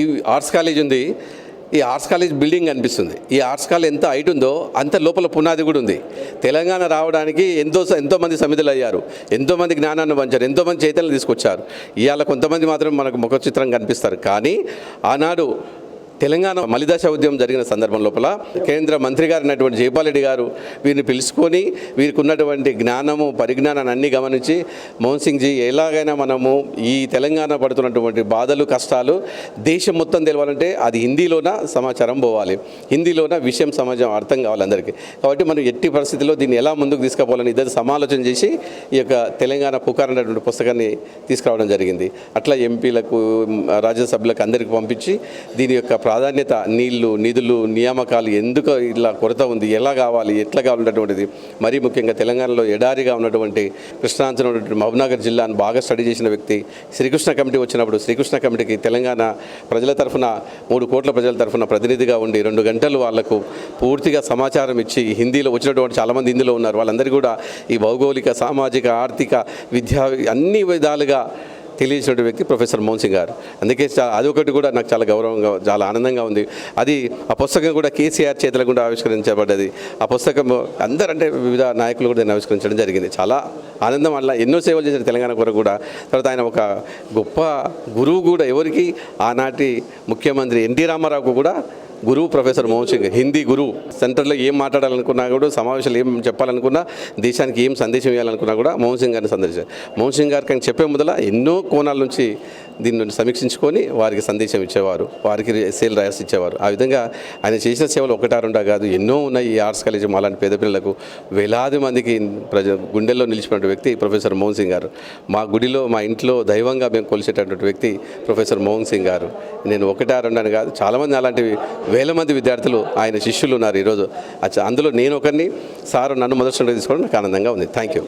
ఈ arts college ఉంది. ఈ ఆర్ట్స్ కాలేజ్ బిల్డింగ్ కనిపిస్తుంది. ఈ ఆర్ట్స్ కాలేజ్ ఎంత హైట్ ఉందో అంత లోపల పునాది కూడా ఉంది. తెలంగాణ రావడానికి ఎంతో ఎంతోమంది సమితులు అయ్యారు. ఎంతోమంది జ్ఞానాన్ని పంచారు. ఎంతోమంది చైతన్యం తీసుకొచ్చారు. ఇవాళ కొంతమంది మాత్రం మనకు ముఖ చిత్రం కనిపిస్తారు. కానీ ఆనాడు తెలంగాణ మలిదశ ఉద్యమం జరిగిన సందర్భం లోపల కేంద్ర మంత్రి గారు అయినటువంటి జైపాల్ రెడ్డి గారు వీరిని పిలుచుకొని వీరికి ఉన్నటువంటి జ్ఞానము పరిజ్ఞానాన్ని అన్ని గమనించి మోహన్ సింగ్ జీ ఎలాగైనా మనము ఈ తెలంగాణ పడుతున్నటువంటి బాధలు కష్టాలు దేశం మొత్తం తెలవాలంటే అది హిందీలోన సమాచారం పోవాలి. హిందీలోన విషయం సమాజం అర్థం కావాలి అందరికీ. కాబట్టి మనం ఎట్టి పరిస్థితిలో దీన్ని ఎలా ముందుకు తీసుకుపోవాలని ఇద్దరు సమాలోచన చేసి ఈ యొక్క తెలంగాణ పుకార్ అనేటువంటి పుస్తకాన్ని తీసుకురావడం జరిగింది. అట్లా ఎంపీలకు రాజ్యసభలకు అందరికీ పంపించి దీని యొక్క ప్రాధాన్యత నీళ్ళు నిధులు నియామకాలు ఎందుకు ఇలా కొరత ఉంది? ఎలా కావాలి? ఎట్లా కావాలన్నటువంటిది మరీ ముఖ్యంగా తెలంగాణలో ఎడారిగా ఉన్నటువంటి కృష్ణాంచన ఉన్నటువంటి మహబూబ్నగర్ జిల్లాను బాగా స్టడీ చేసిన వ్యక్తి. శ్రీకృష్ణ కమిటీ వచ్చినప్పుడు శ్రీకృష్ణ కమిటీకి తెలంగాణ ప్రజల తరఫున మూడు కోట్ల ప్రజల తరఫున ప్రతినిధిగా ఉండి రెండు గంటలు వాళ్ళకు పూర్తిగా సమాచారం ఇచ్చి హిందీలో వచ్చినటువంటి చాలామంది హిందీలో ఉన్నారు. వాళ్ళందరూ కూడా ఈ భౌగోళిక సామాజిక ఆర్థిక విద్యా అన్ని విధాలుగా తెలియజేసిన వ్యక్తి ప్రొఫెసర్ మోహన్సింగ్ గారు. అందుకే అదొకటి అది ఒకటి కూడా నాకు చాలా గౌరవంగా చాలా ఆనందంగా ఉంది. అది ఆ పుస్తకం కూడా కేసీఆర్ చేతుల కూడా ఆవిష్కరించబడ్డది. ఆ పుస్తకం అందరూ అంటే వివిధ నాయకులు కూడా దాన్ని ఆవిష్కరించడం జరిగింది. చాలా ఆనందం అలా ఎన్నో సేవలు చేశారు తెలంగాణ కొరకు కూడా. తర్వాత ఆయన ఒక గొప్ప గురువు కూడా ఎవరికి? ఆనాటి ముఖ్యమంత్రి ఎన్టీ రామారావుకు కూడా గురువు ప్రొఫెసర్ మోహన్ సింగ్ హిందీ గురువు సెంటర్లో ఏం మాట్లాడాలనుకున్నా కూడా సమావేశాలు ఏం చెప్పాలనుకున్నా దేశానికి ఏం సందేశం ఇవ్వాలనుకున్నా కూడా మోహన్ సింగ్ గారిని సందర్శించారు. మోహన్ సింగ్ గారికి ఆయన చెప్పే మొదల ఎన్నో కోణాల నుంచి దీన్ని సమీక్షించుకొని వారికి సందేశం ఇచ్చేవారు వారికి సేల్ రాసి ఇచ్చేవారు. ఆ విధంగా ఆయన చేసిన సేవలు ఒకటా రెండా కాదు ఎన్నో ఉన్నాయి ఈ ఆర్ట్స్ కాలేజ్ మాలాంటి పేద పిల్లలకు. వేలాది మందికి ప్రజ గుండెల్లో నిలిచినటువంటి వ్యక్తి ప్రొఫెసర్ మోహన్ సింగ్ గారు. మా గుడిలో మా ఇంట్లో దైవంగా మేము కొలిసేటటువంటి వ్యక్తి ప్రొఫెసర్ మోహన్ సింగ్ గారు. నేను ఒకటా రెండని కాదు చాలామంది అలాంటివి వేల మంది విద్యార్థులు ఆయన శిష్యులు ఉన్నారు ఈరోజు. అచ్చా అందులో నేను ఒకరిని సారు నన్ను మొదటి తీసుకోవడం నాకు ఆనందంగా ఉంది. Thank you